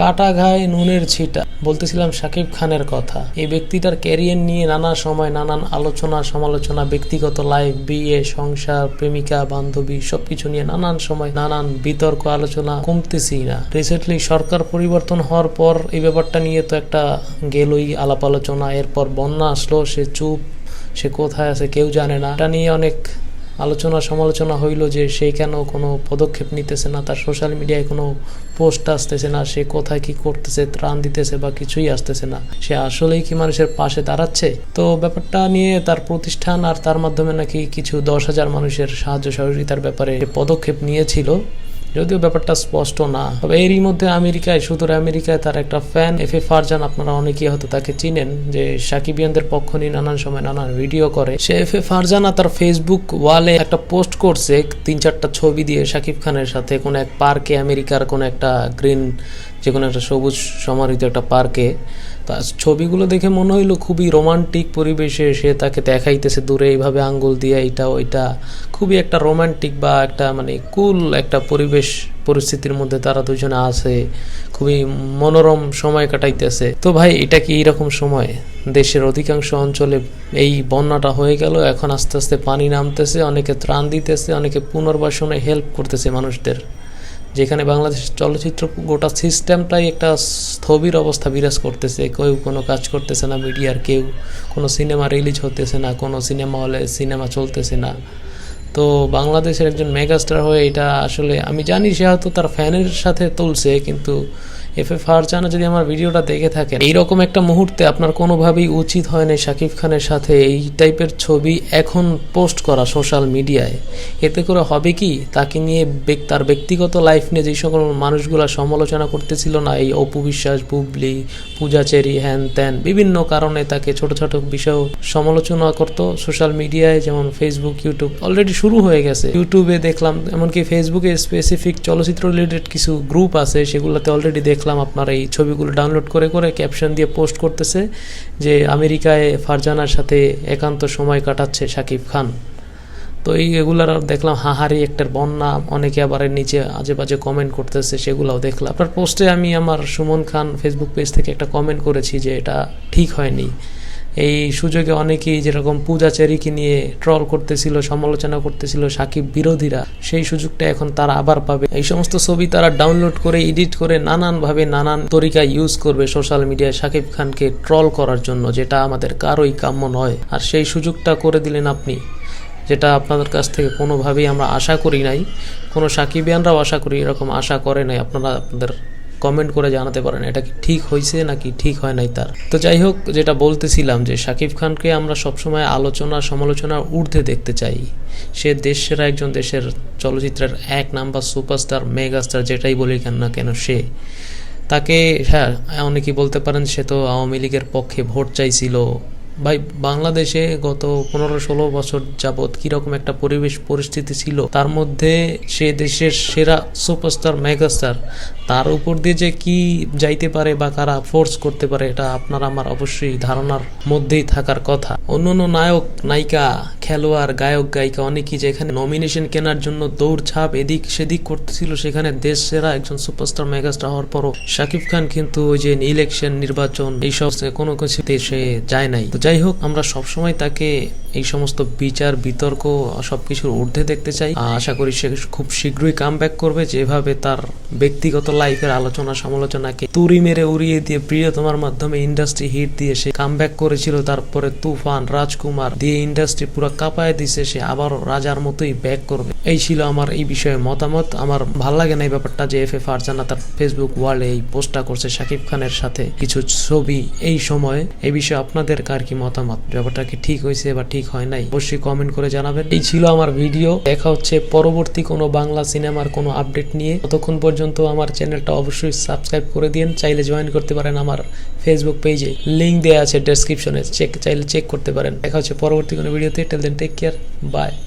কাটা ঘায় নুনের ছিটা। বলতেছিলাম শাকিব খানের কথা। এই ব্যক্তিটার ক্যারিয়ার নিয়ে নানা সময় নানান আলোচনা, সমালোচনা, ব্যক্তিগত লাইফ, বিয়ে, সংসার, প্রেমিকা, বান্ধবী, সবকিছু নিয়ে নানান সময় নানান বিতর্ক, আলোচনা কমতেছি না। রিসেন্টলি সরকার পরিবর্তন হওয়ার পর এই ব্যাপারটা নিয়ে তো একটা গেলই আলাপ আলোচনা। এরপর বন্যা আসলো, সে চুপ, সে কোথায় আছে কেউ জানে না। এটা নিয়ে অনেক আলোচনা সমালোচনা হইল যে সে কেন কোনো পদক্ষেপ নিতেছে না, তার সোশ্যাল মিডিয়ায় কোনো পোস্ট আসতেছে না, সে কোথায় কি করতেছে, ত্রাণ দিতেছে বা কিছুই আসতেছে না। সে আসলেই কি মানুষের পাশে দাঁড়াচ্ছে? তো ব্যাপারটা নিয়ে তার প্রতিষ্ঠান আর তার মাধ্যমে নাকি কিছু দশ হাজার মানুষের সাহায্য সহযোগিতার ব্যাপারে পদক্ষেপ নিয়েছিল। যদিও ব্যাপারটা স্পষ্ট না, তবে এরই মধ্যে আমেরিকায়, সুদূর আমেরিকায় তার একটা ফ্যান এফ এ ফারজান আপনারা অনেকেই হয়তো তাকে চিনেন, যে সাকিবিয়ানদের পক্ষ নিয়ে নানান সময় নানান ভিডিও করে। সে এফ এ ফারজানা তার ফেসবুক ওয়ালে একটা পোস্ট করছে, তিন চারটা ছবি দিয়ে শাকিব খানের সাথে, কোনো এক পার্কে আমেরিকার কোনো একটা গ্রিন যে কোনো একটা সবুজ সমারিত একটা পার্কে তা ছবিগুলো দেখে মনে হইল খুবই রোমান্টিক পরিবেশে সে তাকে দেখাইতেছে দূরে, এইভাবে আঙ্গুল দিয়ে এইটা ওইটা। খুবই একটা রোমান্টিক বা একটা মানে কুল একটা পরিবেশ, পরিস্থিতির মধ্যে তারা দুজনে আছে। খুবই মনোরম সময় কাটাইতেছে। তো ভাই, এটা কি এইরকম সময়? দেশের অধিকাংশ অঞ্চলে এই বন্যাটা হয়ে গেল, এখন আস্তে আস্তে পানি নামতেছে, অনেকে ত্রাণ দিতেছে, অনেকে পুনর্বাসনে হেল্প করতেছে মানুষদের। যেখানে বাংলাদেশ চলচ্চিত্র গোটা সিস্টেমটাই একটা স্থবির অবস্থা বিরাজ করতেছে। কেউ কোনো কাজ করতেছে না, মিডিয়ার কেউ, কোনো সিনেমা রিলিজ হতেছে না, কোনো সিনেমা হলে সিনেমা চলতেছে না। তো বাংলাদেশের একজন মেগাস্টার হয়ে এটা আসলে আমি জানি, সে হয়তো তার ফ্যানের সাথে তুলছে, কিন্তু এফ এ ফারজানা যদি আমার ভিডিওটা দেখে থাকেন, এইরকম একটা মুহূর্তে আপনার কোনোভাবেই উচিত হয় না শাকিব খানের সাথে এই টাইপের ছবি এখন পোস্ট করা সোশ্যাল মিডিয়ায়। এতে করে হবে কি? তাকে নিয়ে তার ব্যক্তিগত লাইফ নিয়ে যেই সকল মানুষগুলা সমালোচনা করতেছিল না, এই অপু বিশ্বাস, বুবলি, পূজা চেরি হ্যান ত্যান, বিভিন্ন কারণে তাকে ছোট ছোট বিষয় সমালোচনা করত সোশ্যাল মিডিয়ায়, যেমন ফেসবুক ইউটিউব অলরেডি শুরু হয়ে গেছে। ইউটিউবে দেখলাম, এমনকি ফেসবুকে স্পেসিফিক চলচ্চিত্র রিলেটেড কিছু গ্রুপ আছে, সেগুলোতে অলরেডি দেখলাম। আপনার এই ছবিগুলো ডাউনলোড করে করে ক্যাপশন দিয়ে পোস্ট করতেছে যে আমেরিকায় ফারজানার সাথে একান্ত সময় কাটাচ্ছে শাকিব খান। তো এই এগুলার দেখলাম হাহারি একটার বন্যা, অনেকে আবার নিচে আজে বাজে কমেন্ট করতেছে, সেগুলাও দেখলাম। আপনার পোস্টে আমি আমার সুমন খান ফেসবুক পেজ থেকে একটা কমেন্ট করেছি যে এটা ঠিক হয়নি। এই সুযোগে অনেকেই যেরকম পূজা চেরিকে নিয়ে ট্রল করতেছিল, সমালোচনা করতেছিল, সাকিব বিরোধীরা, সেই সুযোগটা এখন তারা আবার পাবে। এই সমস্ত ছবি তারা ডাউনলোড করে এডিট করে নানানভাবে নানান তরিকা ইউজ করবে সোশ্যাল মিডিয়ায় সাকিব খানকে ট্রল করার জন্য, যেটা আমাদের কারোই কাম্য নয়। আর সেই সুযোগটা করে দিলেন আপনি, যেটা আপনাদের কাছ থেকে কোনোভাবেই আমরা আশা করি নাই। কোনো সাকিবিয়ানরাও আশা করি এরকম আশা করে নাই, আপনারা আপনাদের কমেন্ট করে জানাতে পারেন, এটা কি ঠিক হয়েছে নাকি ঠিক হয় নাই তার? তো যাই হোক, যেটা বলতেছিলাম যে শাকিব খানকে আমরা সবসময় আলোচনা, সমালোচনার ঊর্ধ্বে দেখতে চাই। সে দেশ সেরা একজন দেশের চলচ্চিত্রের এক নাম্বার সুপারস্টার, মেগাস্টার, যেটাই বলি কেন না কেন সে। তাকে হ্যাঁ অনেকেই বলতে পারেন সে তো আওয়ামী লীগের পক্ষে ভোট চাইছিল। ভাই, বাংলাদেশে গত পনেরো ষোলো বছর যাবৎ কীরকম একটা পরিবেশ পরিস্থিতি ছিল, তার মধ্যে সে দেশের সেরা সুপারস্টার, মেগাস্টার, তার উপর দিয়ে যে কি যাইতে পারে বা কারা ফোর্স করতে পারে, এটা আপনার আমার অবশ্যই ধারণার মধ্যেই থাকার কথা। অন্য অন্য নায়ক, নায়িকা খেলোয়াড়, গায়ক, গায়িকা অনেকেই যেখানে নমিনেশন কেনার জন্য দৌড়ঝাঁপ এদিক সেদিক করতেছিল, সেখানে দেশ সেরা একজন সুপারস্টার মেগাস্টার হওয়ার পরও শাকিব খান কিন্তু ওই যে ইলেকশন নির্বাচন এইসব কোনো কিছুতে সে যায় নাই। তো যাই হোক, আমরা সবসময় তাকে এই সমস্ত বিচার, বিতর্ক, সবকিছুর ঊর্ধ্বে দেখতে চাই। আশা করি সে খুব শীঘ্রই কাম করবে যেভাবে তার ব্যক্তিগত লাইফের আলোচনা সমালোচনাকে তুড়ি মেরে উড়িয়ে দিয়ে প্রিয়তমার মাধ্যমে ইন্ডাস্ট্রি হিট দিয়ে সে কাম করেছিল। তারপরে তুফান, রাজকুমার দিয়ে ইন্ডাস্ট্রি পুরো কাঁপায় দিছে, সে আবারও রাজার মতোই ব্যাক করবে। এই ছিল আমার এই বিষয়ে মতামত। আমার ভালো লাগে না এই ব্যাপারটা যে এফ এ ফারজানা তার ফেসবুক ওয়ালে এই পোস্টটা করছে শাকিব খানের সাথে কিছু ছবি এই সময়ে। এই বিষয়ে আপনাদের কার কি মতামত? ব্যাপারটা কি ঠিক হয়েছে বা ঠিক হয় নাই? অবশ্যই কমেন্ট করে জানাবেন। এই ছিল আমার ভিডিও দেখা হচ্ছে পরবর্তী কোনো বাংলা সিনেমার কোনো আপডেট নিয়ে। ততক্ষণ পর্যন্ত আমার চ্যানেলটা অবশ্যই সাবস্ক্রাইব করে দিন চাইলে জয়েন করতে পারেন আমার ফেসবুক পেজে লিঙ্ক দেওয়া আছে ডেসক্রিপশনে চেক চাইলে চেক করতে পারেন। দেখা হচ্ছে পরবর্তী কোনো ভিডিওতে then take care. Bye.